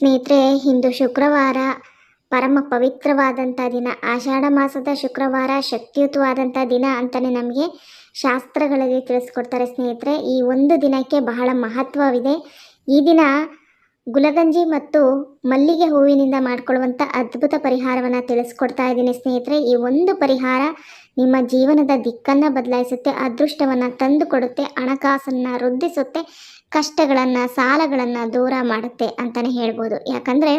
ಸ್ನೇಹಿತರೆ, ಇಂದು ಶುಕ್ರವಾರ ಪರಮ ಪವಿತ್ರವಾದಂಥ ದಿನ. ಆಷಾಢ ಮಾಸದ ಶುಕ್ರವಾರ ಶಕ್ತಿಯುತವಾದಂಥ ದಿನ ಅಂತಲೇ ನಮಗೆ ಶಾಸ್ತ್ರಗಳಲ್ಲಿ ತಿಳಿಸ್ಕೊಡ್ತಾರೆ ಸ್ನೇಹಿತರೆ. ಈ ಒಂದು ದಿನಕ್ಕೆ ಬಹಳ ಮಹತ್ವವಿದೆ. ಈ ದಿನ ಗುಲಗಂಜಿ ಮತ್ತು ಮಲ್ಲಿಗೆ ಹೂವಿನಿಂದ ಮಾಡಿಕೊಳ್ಳುವಂಥ ಅದ್ಭುತ ಪರಿಹಾರವನ್ನು ತಿಳಿಸ್ಕೊಡ್ತಾ ಇದ್ದೀನಿ ಸ್ನೇಹಿತರೆ. ಈ ಒಂದು ಪರಿಹಾರ ನಿಮ್ಮ ಜೀವನದ ದಿಕ್ಕನ್ನು ಬದಲಾಯಿಸುತ್ತೆ, ಅದೃಷ್ಟವನ್ನು ತಂದು ಕೊಡುತ್ತೆ ಹಣಕಾಸನ್ನು ವೃದ್ಧಿಸುತ್ತೆ, ಕಷ್ಟಗಳನ್ನು, ಸಾಲಗಳನ್ನು ದೂರ ಮಾಡುತ್ತೆ ಅಂತಲೇ ಹೇಳ್ಬೋದು. ಯಾಕಂದರೆ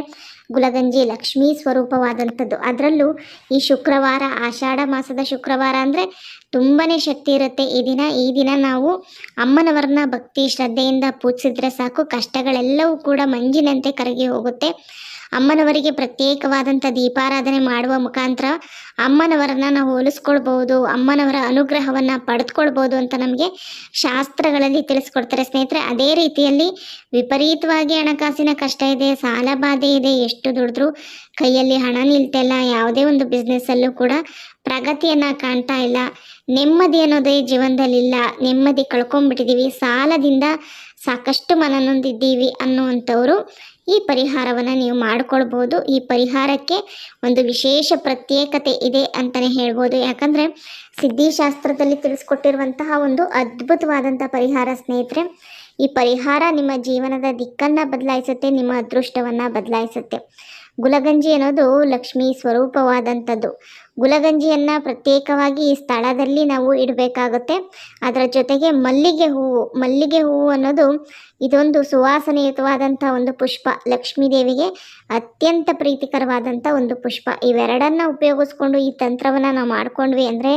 ಗುಲಗಂಜಿ ಲಕ್ಷ್ಮೀ ಸ್ವರೂಪವಾದಂಥದ್ದು. ಅದರಲ್ಲೂ ಈ ಶುಕ್ರವಾರ, ಆಷಾಢ ಮಾಸದ ಶುಕ್ರವಾರ ಅಂದರೆ ತುಂಬಾ ಶಕ್ತಿ ಇರುತ್ತೆ. ಈ ದಿನ ಈ ದಿನ ನಾವು ಅಮ್ಮನವರನ್ನ ಭಕ್ತಿ, ಶ್ರದ್ಧೆಯಿಂದ ಪೂಜಿಸಿದ್ರೆ ಸಾಕು. ಕಷ್ಟಗಳೆಲ್ಲವೂ ಕೂಡ ಮಂಜಿನಂತೆ ಕರಗಿ ಹೋಗುತ್ತೆ. ಅಮ್ಮನವರಿಗೆ ಪ್ರತ್ಯೇಕವಾದಂಥ ದೀಪಾರಾಧನೆ ಮಾಡುವ ಮುಖಾಂತರ ಅಮ್ಮನವರನ್ನ ನಾವು ಹೋಲಿಸ್ಕೊಳ್ಬೋದು, ಅಮ್ಮನವರ ಅನುಗ್ರಹವನ್ನು ಪಡೆದುಕೊಳ್ಬೋದು ಅಂತ ನಮಗೆ ಶಾಸ್ತ್ರಗಳಲ್ಲಿ ತಿಳಿಸ್ಕೊಡ್ತಾರೆ. ಸ್ನೇಹಿತರೆ, ಅದೇ ರೀತಿಯಲ್ಲಿ ವಿಪರೀತವಾಗಿ ಹಣಕಾಸಿನ ಕಷ್ಟ ಇದೆ, ಸಾಲ ಬಾಧೆ ಇದೆ, ಎಷ್ಟು ದುಡಿದ್ರೂ ಕೈಯಲ್ಲಿ ಹಣ ನಿಲ್ತಿಲ್ಲ ಯಾವುದೇ ಒಂದು ಬಿಸ್ನೆಸ್ಸಲ್ಲೂ ಕೂಡ ಪ್ರಗತಿಯನ್ನು ಕಾಣ್ತಾ ಇಲ್ಲ. ನೆಮ್ಮದಿ ಅನ್ನೋದೇ ಜೀವನದಲ್ಲಿಲ್ಲ, ನೆಮ್ಮದಿ ಕಳ್ಕೊಂಡ್ಬಿಟ್ಟಿದ್ದೀವಿ ಸಾಲದಿಂದ ಸಾಕಷ್ಟು ಮನನೊಂದಿದ್ದೀವಿ ಅನ್ನುವಂಥವ್ರು ಈ ಪರಿಹಾರವನ್ನು ನೀವು ಮಾಡಿಕೊಳ್ಬೋದು. ಈ ಪರಿಹಾರಕ್ಕೆ ಒಂದು ವಿಶೇಷ ಪ್ರತ್ಯೇಕತೆ ಇದೆ ಅಂತಲೇ ಹೇಳ್ಬೋದು. ಯಾಕಂದರೆ ಸಿದ್ಧಿಶಾಸ್ತ್ರದಲ್ಲಿ ತಿಳಿಸ್ಕೊಟ್ಟಿರುವಂತಹ ಒಂದು ಅದ್ಭುತವಾದಂಥ ಪರಿಹಾರ ಸ್ನೇಹಿತರೆ, ಈ ಪರಿಹಾರ ನಿಮ್ಮ ಜೀವನದ ದಿಕ್ಕನ್ನು ಬದಲಾಯಿಸುತ್ತೆ, ನಿಮ್ಮ ಅದೃಷ್ಟವನ್ನು ಬದಲಾಯಿಸುತ್ತೆ. ಗುಲಗಂಜಿ ಅನ್ನೋದು ಲಕ್ಷ್ಮೀ ಸ್ವರೂಪವಾದಂಥದ್ದು. ಗುಲಗಂಜಿಯನ್ನು ಪ್ರತ್ಯೇಕವಾಗಿ ಈ ಸ್ಥಳದಲ್ಲಿ ನಾವು ಇಡಬೇಕಾಗುತ್ತೆ. ಅದರ ಜೊತೆಗೆ ಮಲ್ಲಿಗೆ ಹೂವು ಮಲ್ಲಿಗೆ ಹೂವು ಅನ್ನೋದು ಇದೊಂದು ಸುವಾಸನೆಯುತವಾದಂಥ ಒಂದು ಪುಷ್ಪ ಲಕ್ಷ್ಮೀ ದೇವಿಗೆ. ಅತ್ಯಂತ ಪ್ರೀತಿಕರವಾದಂಥ ಒಂದು ಪುಷ್ಪ. ಇವೆರಡನ್ನ ಉಪಯೋಗಿಸ್ಕೊಂಡು ಈ ತಂತ್ರವನ್ನು ನಾವು ಮಾಡಿಕೊಂಡ್ವಿ ಅಂದರೆ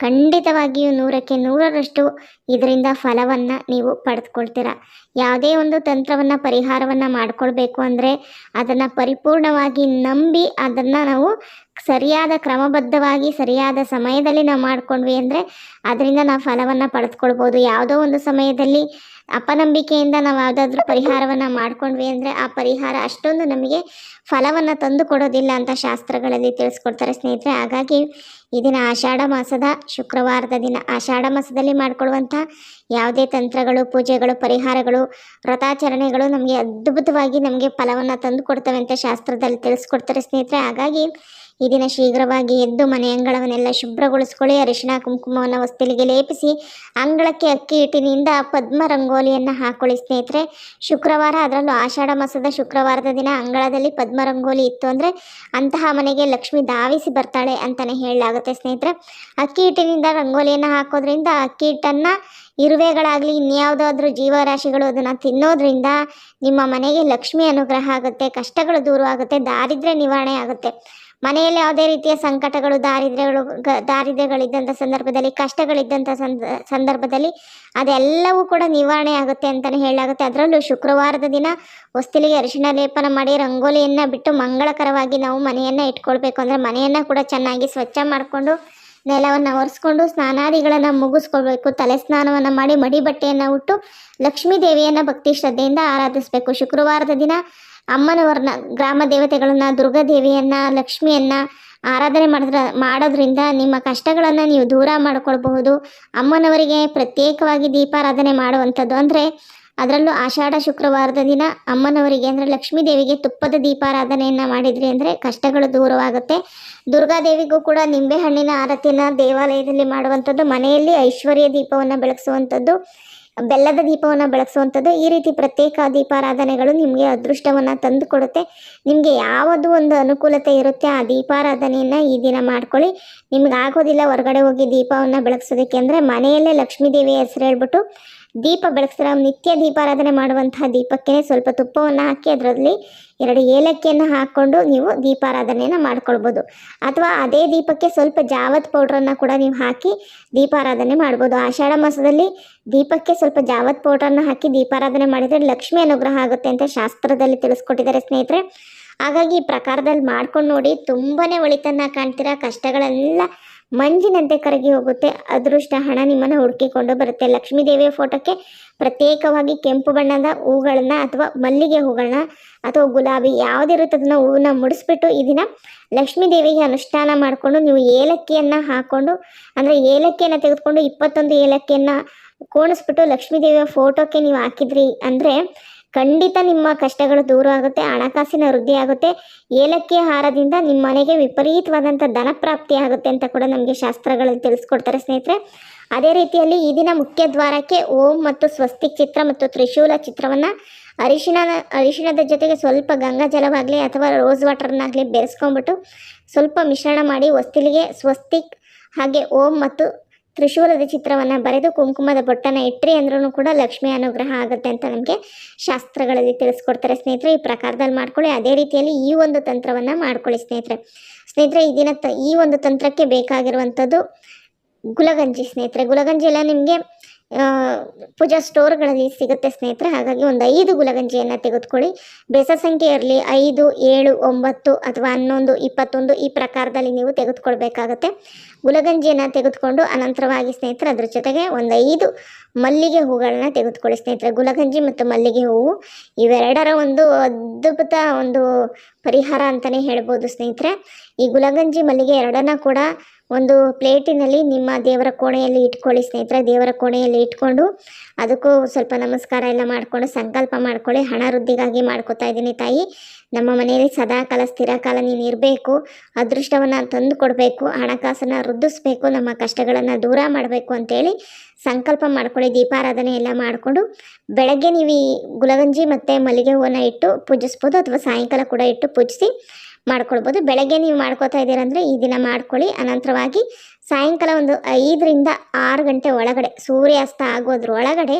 ಖಂಡಿತವಾಗಿಯೂ ನೂರಕ್ಕೆ ನೂರರಷ್ಟು ಇದರಿಂದ ಫಲವನ್ನು ನೀವು ಪಡೆದುಕೊಳ್ತೀರಾ. ಯಾವುದೇ ಒಂದು ತಂತ್ರವನ್ನು, ಪರಿಹಾರವನ್ನು ಮಾಡಿಕೊಳ್ಬೇಕು ಅಂದರೆ ಅದನ್ನು ಪರಿಪೂರ್ಣವಾಗಿ ನಂಬಿ ಅದನ್ನು ನಾವು ಸರಿಯಾದ ಕ್ರಮಬದ್ಧವಾಗಿ, ಸರಿಯಾದ ಸಮಯದಲ್ಲಿ ನಾವು ಮಾಡ್ಕೊಂಡ್ವಿ ಅಂದರೆ ಅದರಿಂದ ನಾವು ಫಲವನ್ನು ಪಡೆದುಕೊಳ್ಬೋದು. ಯಾವುದೋ ಒಂದು ಸಮಯದಲ್ಲಿ ಅಪನಂಬಿಕೆಯಿಂದ ನಾವು ಯಾವುದಾದ್ರೂ ಪರಿಹಾರವನ್ನು ಮಾಡಿಕೊಂಡ್ವಿ ಅಂದರೆ ಆ ಪರಿಹಾರ ಅಷ್ಟೊಂದು ನಮಗೆ ಫಲವನ್ನು ತಂದು ಕೊಡೋದಿಲ್ಲ ಅಂತ ಶಾಸ್ತ್ರಗಳಲ್ಲಿ ತಿಳಿಸ್ಕೊಡ್ತಾರೆ ಸ್ನೇಹಿತರೆ. ಹಾಗಾಗಿ ಈ ದಿನ ಆಷಾಢ ಮಾಸದ ಶುಕ್ರವಾರದ ದಿನ, ಆಷಾಢ ಮಾಸದಲ್ಲಿ ಮಾಡಿಕೊಳ್ಳುವಂಥ ಯಾವುದೇ ತಂತ್ರಗಳು, ಪೂಜೆಗಳು, ಪರಿಹಾರಗಳು, ವ್ರತಾಚರಣೆಗಳು ನಮಗೆ ಅದ್ಭುತವಾಗಿ ನಮಗೆ ಫಲವನ್ನು ತಂದು ಕೊಡ್ತವೆ ಅಂತ ಶಾಸ್ತ್ರದಲ್ಲಿ ತಿಳಿಸ್ಕೊಡ್ತಾರೆ ಸ್ನೇಹಿತರೆ. ಹಾಗಾಗಿ ಈ ದಿನ ಶೀಘ್ರವಾಗಿ ಎದ್ದು ಮನೆ ಅಂಗಳವನ್ನೆಲ್ಲ ಶುಭ್ರಗೊಳಿಸಿಕೊಳ್ಳಿ. ಅರಿಶಿಣ ಕುಂಕುಮವನ್ನು ಹೊಸ್ತಿಲಿಗೆ ಲೇಪಿಸಿ ಅಂಗಳಕ್ಕೆ ಅಕ್ಕಿ ಹಿಟ್ಟಿನಿಂದ ಪದ್ಮ ರಂಗೋಲಿಯನ್ನು ಹಾಕೊಳ್ಳಿ ಸ್ನೇಹಿತರೆ. ಶುಕ್ರವಾರ ಅದರಲ್ಲೂ ಆಷಾಢ ಮಾಸದ ಶುಕ್ರವಾರದ ದಿನ ಅಂಗಳದಲ್ಲಿ ಪದ್ಮ ರಂಗೋಲಿ ಇತ್ತು ಅಂದರೆ ಅಂತಹ ಮನೆಗೆ ಲಕ್ಷ್ಮಿ ಧಾವಿಸಿ ಬರ್ತಾಳೆ ಅಂತಲೇ ಹೇಳಲಾಗುತ್ತೆ ಸ್ನೇಹಿತರೆ. ಅಕ್ಕಿ ಹಿಟ್ಟಿನಿಂದ ರಂಗೋಲಿಯನ್ನು ಹಾಕೋದ್ರಿಂದ ಅಕ್ಕಿ ಹಿಟ್ಟನ್ನು ಇರುವೆಗಳಾಗಲಿ, ಇನ್ಯಾವುದಾದ್ರೂ ಜೀವರಾಶಿಗಳು ಅದನ್ನು ತಿನ್ನೋದ್ರಿಂದ ನಿಮ್ಮ ಮನೆಗೆ ಲಕ್ಷ್ಮಿ ಅನುಗ್ರಹ ಆಗುತ್ತೆ, ಕಷ್ಟಗಳು ದೂರ ಆಗುತ್ತೆ, ದಾರಿದ್ರ್ಯ ನಿವಾರಣೆ ಆಗುತ್ತೆ. ಮನೆಯಲ್ಲಿ ಯಾವುದೇ ರೀತಿಯ ಸಂಕಟಗಳು, ದಾರಿದ್ರ್ಯಗಳು ದಾರಿದ್ರ್ಯಗಳಿದ್ದಂಥ ಸಂದರ್ಭದಲ್ಲಿ, ಕಷ್ಟಗಳಿದ್ದಂಥ ಸಂದ, ಸಂದರ್ಭದಲ್ಲಿ ಅದೆಲ್ಲವೂ ಕೂಡ ನಿವಾರಣೆ ಆಗುತ್ತೆ ಅಂತಲೇ ಹೇಳಲಾಗುತ್ತೆ. ಅದರಲ್ಲೂ ಶುಕ್ರವಾರದ ದಿನ ಹೊಸ್ತಿಲಿಗೆ ಅರಿಶಿಣ ಲೇಪನ ಮಾಡಿ ರಂಗೋಲಿಯನ್ನು ಬಿಟ್ಟು ಮಂಗಳಕರವಾಗಿ ನಾವು ಮನೆಯನ್ನು ಇಟ್ಕೊಳ್ಬೇಕು. ಅಂದರೆ ಮನೆಯನ್ನು ಕೂಡ ಚೆನ್ನಾಗಿ ಸ್ವಚ್ಛ ಮಾಡಿಕೊಂಡು, ನೆಲವನ್ನು ಒರೆಸ್ಕೊಂಡು, ಸ್ನಾನಾದಿಗಳನ್ನು ಮುಗಿಸ್ಕೊಳ್ಬೇಕು. ತಲೆ ಸ್ನಾನವನ್ನು ಮಾಡಿ ಮಡಿ ಬಟ್ಟೆಯನ್ನು ಉಟ್ಟು ಲಕ್ಷ್ಮೀ ದೇವಿಯನ್ನು ಭಕ್ತಿ ಶ್ರದ್ಧೆಯಿಂದ ಆರಾಧಿಸಬೇಕು. ಶುಕ್ರವಾರದ ದಿನ ಅಮ್ಮನವರನ್ನ, ಗ್ರಾಮ ದೇವತೆಗಳನ್ನ ದುರ್ಗಾದೇವಿಯನ್ನ ಲಕ್ಷ್ಮಿಯನ್ನ ಆರಾಧನೆ ಮಾಡಿದ್ರ, ಮಾಡೋದ್ರಿಂದ ನಿಮ್ಮ ಕಷ್ಟಗಳನ್ನು ನೀವು ದೂರ ಮಾಡಿಕೊಳ್ಬಹುದು. ಅಮ್ಮನವರಿಗೆ ಪ್ರತ್ಯೇಕವಾಗಿ ದೀಪಾರಾಧನೆ ಮಾಡುವಂಥದ್ದು. ಅಂದರೆ ಅದರಲ್ಲೂ ಆಷಾಢ ಶುಕ್ರವಾರದ ದಿನ ಅಮ್ಮನವರಿಗೆ ಅಂದರೆ ಲಕ್ಷ್ಮೀ ದೇವಿಗೆ ತುಪ್ಪದ ದೀಪಾರಾಧನೆಯನ್ನು ಮಾಡಿದ್ರಿ ಅಂದರೆ ಕಷ್ಟಗಳು ದೂರವಾಗುತ್ತೆ. ದುರ್ಗಾದೇವಿಗೂ ಕೂಡ ನಿಂಬೆಹಣ್ಣಿನ ಆರತಿಯನ್ನು ದೇವಾಲಯದಲ್ಲಿ ಮಾಡುವಂಥದ್ದು, ಮನೆಯಲ್ಲಿ ಐಶ್ವರ್ಯ ದೀಪವನ್ನು ಬೆಳಗಿಸುವಂಥದ್ದು. ಬೆಲ್ಲದ ದೀಪವನ್ನು ಬೆಳಗಿಸುವಂಥದ್ದು ಈ ರೀತಿ ಪ್ರತ್ಯೇಕ ದೀಪಾರಾಧನೆಗಳು ನಿಮಗೆ ಅದೃಷ್ಟವನ್ನು ತಂದು ಕೊಡುತ್ತೆ ನಿಮಗೆ ಯಾವುದು ಒಂದು ಅನುಕೂಲತೆ ಇರುತ್ತೆ ಆ ದೀಪಾರಾಧನೆಯನ್ನು ಈ ದಿನ ಮಾಡ್ಕೊಳ್ಳಿ. ನಿಮ್ಗೆ ಆಗೋದಿಲ್ಲ ಹೊರಗಡೆ ಹೋಗಿ ದೀಪವನ್ನು ಬೆಳಗಿಸೋದಕ್ಕೆ ಅಂದರೆ ಮನೆಯಲ್ಲೇ ಲಕ್ಷ್ಮೀ ದೇವಿಯ ಹೆಸರು ಹೇಳ್ಬಿಟ್ಟು ದೀಪ ಬೆಳಗಿಸ್ತಾರೆ ನಿತ್ಯ ದೀಪಾರಾಧನೆ ಮಾಡುವಂತಹ ದೀಪಕ್ಕೆ ಸ್ವಲ್ಪ ತುಪ್ಪವನ್ನು ಹಾಕಿ ಅದರಲ್ಲಿ ಎರಡು ಏಲಕ್ಕಿಯನ್ನು ಹಾಕ್ಕೊಂಡು ನೀವು ದೀಪಾರಾಧನೆಯನ್ನು ಮಾಡ್ಕೊಳ್ಬೋದು. ಅಥವಾ ಅದೇ ದೀಪಕ್ಕೆ ಸ್ವಲ್ಪ ಜಾವತ್ ಪೌಡ್ರನ್ನು ಕೂಡ ನೀವು ಹಾಕಿ ದೀಪಾರಾಧನೆ ಮಾಡ್ಬೋದು. ಆಷಾಢ ಮಾಸದಲ್ಲಿ ದೀಪಕ್ಕೆ ಸ್ವಲ್ಪ ಜಾವತ್ ಪೌಡ್ರನ್ನು ಹಾಕಿ ದೀಪಾರಾಧನೆ ಮಾಡಿದರೆ ಲಕ್ಷ್ಮಿ ಅನುಗ್ರಹ ಆಗುತ್ತೆ ಅಂತ ಶಾಸ್ತ್ರದಲ್ಲಿ ತಿಳಿಸ್ಕೊಟ್ಟಿದ್ದಾರೆ ಸ್ನೇಹಿತರೆ. ಹಾಗಾಗಿ ಈ ಪ್ರಕಾರದಲ್ಲಿ ಮಾಡ್ಕೊಂಡು ನೋಡಿ ತುಂಬಾ ಒಳಿತನ್ನು ಕಾಣ್ತೀರಾ, ಕಷ್ಟಗಳೆಲ್ಲ ಮಂಜಿನಂತೆ ಕರಗಿ ಹೋಗುತ್ತೆ. ಅದೃಷ್ಟ ಹಣ ನಿಮ್ಮನ್ನು ಹುಡುಕಿಕೊಂಡು ಬರುತ್ತೆ. ಲಕ್ಷ್ಮೀ ದೇವಿಯ ಫೋಟೋಕ್ಕೆ ಪ್ರತ್ಯೇಕವಾಗಿ ಕೆಂಪು ಬಣ್ಣದ ಹೂಗಳನ್ನ ಅಥವಾ ಮಲ್ಲಿಗೆ ಹೂಗಳನ್ನ ಅಥವಾ ಗುಲಾಬಿ ಯಾವುದಿರುತ್ತೆ ಅದನ್ನ ಹೂವನ್ನ ಮುಡಿಸ್ಬಿಟ್ಟು ಈ ದಿನ ಲಕ್ಷ್ಮೀ ದೇವಿಗೆ ಅನುಷ್ಠಾನ ಮಾಡಿಕೊಂಡು ನೀವು ಏಲಕ್ಕಿಯನ್ನು ಹಾಕ್ಕೊಂಡು ಅಂದರೆ ಏಲಕ್ಕಿಯನ್ನು ತೆಗೆದುಕೊಂಡು ಇಪ್ಪತ್ತೊಂದು ಏಲಕ್ಕಿಯನ್ನು ಕೋಣಿಸ್ಬಿಟ್ಟು ಲಕ್ಷ್ಮೀ ದೇವಿಯ ಫೋಟೋಕ್ಕೆ ನೀವು ಹಾಕಿದ್ರಿ ಅಂದರೆ ಖಂಡಿತ ನಿಮ್ಮ ಕಷ್ಟಗಳು ದೂರ ಆಗುತ್ತೆ, ಹಣಕಾಸಿನ ವೃದ್ಧಿ ಆಗುತ್ತೆ, ಏಲಕ್ಕಿ ಆಹಾರದಿಂದ ನಿಮ್ಮ ಮನೆಗೆ ವಿಪರೀತವಾದಂಥ ಧನ ಪ್ರಾಪ್ತಿ ಆಗುತ್ತೆ ಅಂತ ಕೂಡ ನಮಗೆ ಶಾಸ್ತ್ರಗಳಲ್ಲಿ ತಿಳಿಸ್ಕೊಡ್ತಾರೆ ಸ್ನೇಹಿತರೆ. ಅದೇ ರೀತಿಯಲ್ಲಿ ಈ ದಿನ ಮುಖ್ಯ ದ್ವಾರಕ್ಕೆ ಓಂ ಮತ್ತು ಸ್ವಸ್ತಿಕ್ ಚಿತ್ರ ಮತ್ತು ತ್ರಿಶೂಲ ಚಿತ್ರವನ್ನು ಅರಿಶಿಣ, ಅರಿಶಿಣದ ಜೊತೆಗೆ ಸ್ವಲ್ಪ ಗಂಗಾ ಜಲವಾಗಲಿ ಅಥವಾ ರೋಸ್ ವಾಟರ್ನಾಗಲಿ ಬೆರೆಸ್ಕೊಂಡ್ಬಿಟ್ಟು ಸ್ವಲ್ಪ ಮಿಶ್ರಣ ಮಾಡಿ, ಹೊಸ್ತಿಲಿಗೆ ಸ್ವಸ್ತಿಕ್ ಹಾಗೆ ಓಂ ಮತ್ತು ತ್ರಿಶೂಲದ ಚಿತ್ರವನ್ನು ಬರೆದು ಕುಂಕುಮದ ಬೊಟ್ಟನ ಇಟ್ಟರೆ ಅಂದ್ರೂ ಕೂಡ ಲಕ್ಷ್ಮಿ ಅನುಗ್ರಹ ಆಗುತ್ತೆ ಅಂತ ನಮಗೆ ಶಾಸ್ತ್ರಗಳಲ್ಲಿ ತಿಳಿಸ್ಕೊಡ್ತಾರೆ. ಸ್ನೇಹಿತರೆ, ಈ ಪ್ರಕಾರದಲ್ಲಿ ಮಾಡ್ಕೊಳ್ಳಿ. ಅದೇ ರೀತಿಯಲ್ಲಿ ಈ ಒಂದು ತಂತ್ರವನ್ನು ಮಾಡ್ಕೊಳ್ಳಿ ಸ್ನೇಹಿತರೆ. ಸ್ನೇಹಿತರೆ, ಈ ದಿನ ಈ ಒಂದು ತಂತ್ರಕ್ಕೆ ಬೇಕಾಗಿರುವಂಥದ್ದು ಗುಲಗಂಜಿ ಸ್ನೇಹಿತರೆ. ಗುಲಗಂಜಿ ಎಲ್ಲ ನಿಮಗೆ ಪೂಜಾ ಸ್ಟೋರ್ಗಳಲ್ಲಿ ಸಿಗುತ್ತೆ ಸ್ನೇಹಿತರೆ. ಹಾಗಾಗಿ ಒಂದು ಐದು ಗುಲಗಂಜಿಯನ್ನು ತೆಗೆದುಕೊಳ್ಳಿ. ಬೆಸ ಸಂಖ್ಯೆ ಇರಲಿ, ಐದು, ಏಳು, ಒಂಬತ್ತು ಅಥವಾ ಹನ್ನೊಂದು, ಇಪ್ಪತ್ತೊಂದು ಈ ಪ್ರಕಾರದಲ್ಲಿ ನೀವು ತೆಗೆದುಕೊಳ್ಬೇಕಾಗತ್ತೆ. ಗುಲಗಂಜಿಯನ್ನು ತೆಗೆದುಕೊಂಡು ಅನಂತರವಾಗಿ ಸ್ನೇಹಿತರೆ ಅದ್ರ ಜೊತೆಗೆ ಒಂದು ಐದು ಮಲ್ಲಿಗೆ ಹೂಗಳನ್ನ ತೆಗೆದುಕೊಳ್ಳಿ ಸ್ನೇಹಿತರೆ. ಗುಲಗಂಜಿ ಮತ್ತು ಮಲ್ಲಿಗೆ ಹೂವು ಇವೆರಡರ ಒಂದು ಅದ್ಭುತ ಒಂದು ಪರಿಹಾರ ಅಂತಲೇ ಹೇಳ್ಬೋದು ಸ್ನೇಹಿತರೆ. ಈ ಗುಲಗಂಜಿ ಮಲ್ಲಿಗೆ ಎರಡನ್ನ ಕೂಡ ಒಂದು ಪ್ಲೇಟಿನಲ್ಲಿ ನಿಮ್ಮ ದೇವರ ಕೋಣೆಯಲ್ಲಿ ಇಟ್ಕೊಳ್ಳಿ ಸ್ನೇಹಿತರೆ, ದೇವರ ಕೋಣೆಯಲ್ಲಿ ಇಟ್ಕೊಂಡು ಅದಕ್ಕೂ ಸ್ವಲ್ಪ ನಮಸ್ಕಾರ ಎಲ್ಲ ಮಾಡಿಕೊಂಡು ಸಂಕಲ್ಪ ಮಾಡ್ಕೊಳ್ಳಿ, ಹಣ ವೃದ್ಧಿಗಾಗಿ ಮಾಡ್ಕೋತಾ ಇದ್ದೀನಿ ತಾಯಿ. ನಮ್ಮ ಮನೆಯಲ್ಲಿ ಸದಾಕಾಲ ಸ್ಥಿರಕಾಲ ನೀನು ಇರಬೇಕು, ಅದೃಷ್ಟವನ್ನು ತಂದು ಕೊಡಬೇಕು, ಹಣಕಾಸನ್ನು ವೃದ್ಧಿಸ್ಬೇಕು, ನಮ್ಮ ಕಷ್ಟಗಳನ್ನು ದೂರ ಮಾಡಬೇಕು ಅಂತೇಳಿ ಸಂಕಲ್ಪ ಮಾಡ್ಕೊಳ್ಳಿ, ದೀಪಾರಾಧನೆ ಎಲ್ಲ ಮಾಡಿಕೊಂಡು ಬೆಳಗ್ಗೆ ನೀವು ಈ ಗುಲಗಂಜಿ ಮತ್ತು ಮಲ್ಲಿಗೆ ಹೂವನ್ನು ಇಟ್ಟು ಪೂಜಿಸ್ಬೋದು ಅಥವಾ ಸಾಯಂಕಾಲ ಕೂಡ ಇಟ್ಟು ಪೂಜಿಸಿ ಮಾಡ್ಕೊಳ್ಬೋದು. ಬೆಳಗ್ಗೆ ನೀವು ಮಾಡ್ಕೋತಾ ಇದ್ದೀರಂದರೆ ಈ ದಿನ ಮಾಡ್ಕೊಳ್ಳಿ. ಅನಂತರವಾಗಿ ಸಾಯಂಕಾಲ ಒಂದು ಐದರಿಂದ ಆರು ಗಂಟೆ ಒಳಗಡೆ, ಸೂರ್ಯಾಸ್ತ ಆಗೋದ್ರ ಒಳಗಡೆ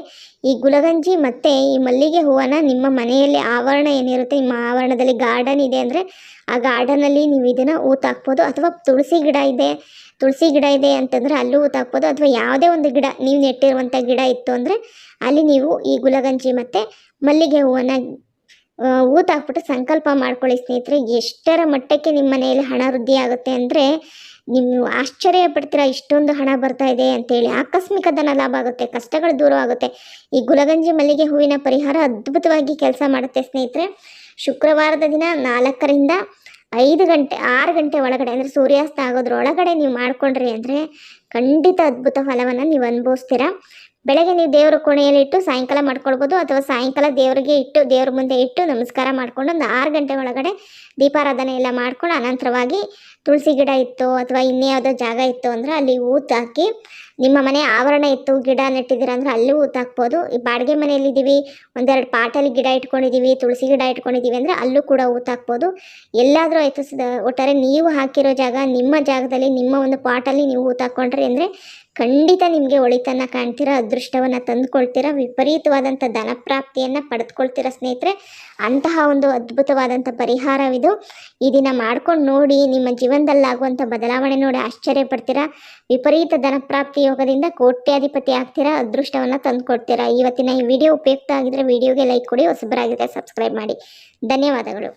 ಈ ಗುಲಗಂಜಿ ಮತ್ತು ಈ ಮಲ್ಲಿಗೆ ಹೂವನ್ನು ನಿಮ್ಮ ಮನೆಯಲ್ಲಿ ಆವರಣ ಏನಿರುತ್ತೆ, ನಿಮ್ಮ ಆವರಣದಲ್ಲಿ ಗಾರ್ಡನ್ ಇದೆ ಅಂದರೆ ಆ ಗಾರ್ಡನಲ್ಲಿ ನೀವು ಇದನ್ನು ಊತಾಕ್ಬೋದು ಅಥವಾ ತುಳಸಿ ಗಿಡ ಇದೆ, ತುಳಸಿ ಗಿಡ ಇದೆ ಅಂತಂದರೆ ಅಲ್ಲೂ ಊತ ಹಾಕ್ಬೋದು. ಅಥವಾ ಯಾವುದೇ ಒಂದು ಗಿಡ, ನೀವು ನೆಟ್ಟಿರುವಂಥ ಗಿಡ ಇತ್ತು ಅಂದರೆ ಅಲ್ಲಿ ನೀವು ಈ ಗುಲಗಂಜಿ ಮತ್ತು ಮಲ್ಲಿಗೆ ಹೂವನ್ನು ಊತ ಹಾಕ್ಬಿಟ್ಟು ಸಂಕಲ್ಪ ಮಾಡ್ಕೊಳ್ಳಿ ಸ್ನೇಹಿತರೆ. ಎಷ್ಟರ ಮಟ್ಟಕ್ಕೆ ನಿಮ್ಮ ಮನೆಯಲ್ಲಿ ಹಣ ವೃದ್ಧಿ ಆಗುತ್ತೆ ಅಂದರೆ ನೀವು ಆಶ್ಚರ್ಯ ಪಡ್ತೀರಾ, ಇಷ್ಟೊಂದು ಹಣ ಬರ್ತಾ ಇದೆ ಅಂತೇಳಿ. ಆಕಸ್ಮಿಕ ಧನ ಲಾಭ ಆಗುತ್ತೆ, ಕಷ್ಟಗಳು ದೂರ ಆಗುತ್ತೆ. ಈ ಗುಲಗಂಜಿ ಮಲ್ಲಿಗೆ ಹೂವಿನ ಪರಿಹಾರ ಅದ್ಭುತವಾಗಿ ಕೆಲಸ ಮಾಡುತ್ತೆ ಸ್ನೇಹಿತರೆ. ಶುಕ್ರವಾರದ ದಿನ ನಾಲ್ಕರಿಂದ ಐದು ಗಂಟೆ, ಆರು ಗಂಟೆ ಒಳಗಡೆ ಅಂದರೆ ಸೂರ್ಯಾಸ್ತ ಆಗೋದ್ರ ಒಳಗಡೆ ನೀವು ಮಾಡಿಕೊಂಡ್ರಿ ಅಂದರೆ ಖಂಡಿತ ಅದ್ಭುತ ಫಲವನ್ನು ನೀವು ಅನುಭವಿಸ್ತೀರಾ. ಬೆಳಗ್ಗೆ ನೀವು ದೇವರ ಕೋಣೆಯಲ್ಲಿ ಇಟ್ಟು ಸಾಯಂಕಾಲ ಮಾಡ್ಕೊಳ್ಬೋದು ಅಥವಾ ಸಾಯಂಕಾಲ ದೇವರಿಗೆ ಇಟ್ಟು, ದೇವ್ರ ಮುಂದೆ ಇಟ್ಟು ನಮಸ್ಕಾರ ಮಾಡ್ಕೊಂಡು ಒಂದು ಆರು ಗಂಟೆ ಒಳಗಡೆ ದೀಪಾರಾಧನೆ ಎಲ್ಲ ಮಾಡ್ಕೊಂಡು ಅನಂತರವಾಗಿ ತುಳಸಿ ಗಿಡ ಇತ್ತು ಅಥವಾ ಇನ್ಯಾವುದೋ ಜಾಗ ಇತ್ತು ಅಂದರೆ ಅಲ್ಲಿ ಊತ ಹಾಕಿ ನಿಮ್ಮ ಮನೆ ಆವರಣ ಇತ್ತು, ಗಿಡ ನೆಟ್ಟಿದ್ದೀರ ಅಂದರೆ ಅಲ್ಲೂ ಊತ ಹಾಕ್ಬೋದು. ಈ ಬಾಡಿಗೆ ಮನೆಯಲ್ಲಿದ್ದೀವಿ, ಒಂದೆರಡು ಪಾಟಲ್ಲಿ ಗಿಡ ಇಟ್ಕೊಂಡಿದ್ದೀವಿ, ತುಳಸಿ ಗಿಡ ಇಟ್ಕೊಂಡಿದ್ದೀವಿ ಅಂದರೆ ಅಲ್ಲೂ ಕೂಡ ಊತ ಹಾಕ್ಬೋದು. ಎಲ್ಲಾದರೂ ಆಯಿತು ಒಟ್ಟಾರೆ ನೀವು ಹಾಕಿರೋ ಜಾಗ, ನಿಮ್ಮ ಜಾಗದಲ್ಲಿ, ನಿಮ್ಮ ಒಂದು ಪಾಟಲ್ಲಿ ನೀವು ಊತ ಹಾಕ್ಕೊಂಡ್ರಿ ಅಂದರೆ ಖಂಡಿತ ನಿಮಗೆ ಒಳಿತನ್ನು ಕಾಣ್ತೀರಾ, ಅದೃಷ್ಟವನ್ನು ತಂದುಕೊಳ್ತೀರಾ, ವಿಪರೀತವಾದಂಥ ಧನ ಪ್ರಾಪ್ತಿಯನ್ನು ಪಡೆದುಕೊಳ್ತೀರಾ ಸ್ನೇಹಿತರೆ. ಅಂತಹ ಒಂದು ಅದ್ಭುತವಾದಂಥ ಪರಿಹಾರವಿದು ಈ ದಿನ ಮಾಡ್ಕೊಂಡು ನೋಡಿ, ನಿಮ್ಮ ಜೀವನದಲ್ಲಾಗುವಂಥ ಬದಲಾವಣೆ ನೋಡಿ ಆಶ್ಚರ್ಯ ಪಡ್ತೀರಾ? ವಿಪರೀತ ಧನಪ್ರಾಪ್ತಿ ಯೋಗದಿಂದ ಕೋಟ್ಯಾಧಿಪತಿ ಆಗ್ತೀರಾ? ಅದೃಷ್ಟವನ್ನು ತಂದುಕೊಡ್ತೀರಾ? ಇವತ್ತಿನ ಈ ವಿಡಿಯೋ ಉಪಯುಕ್ತ ಆಗಿದ್ರೆ ವಿಡಿಯೋಗೆ ಲೈಕ್ ಕೊಡಿ ಹೊಸಬರಾಗಿದ್ದರೆ ಸಬ್ಸ್ಕ್ರೈಬ್ ಮಾಡಿ. ಧನ್ಯವಾದಗಳು.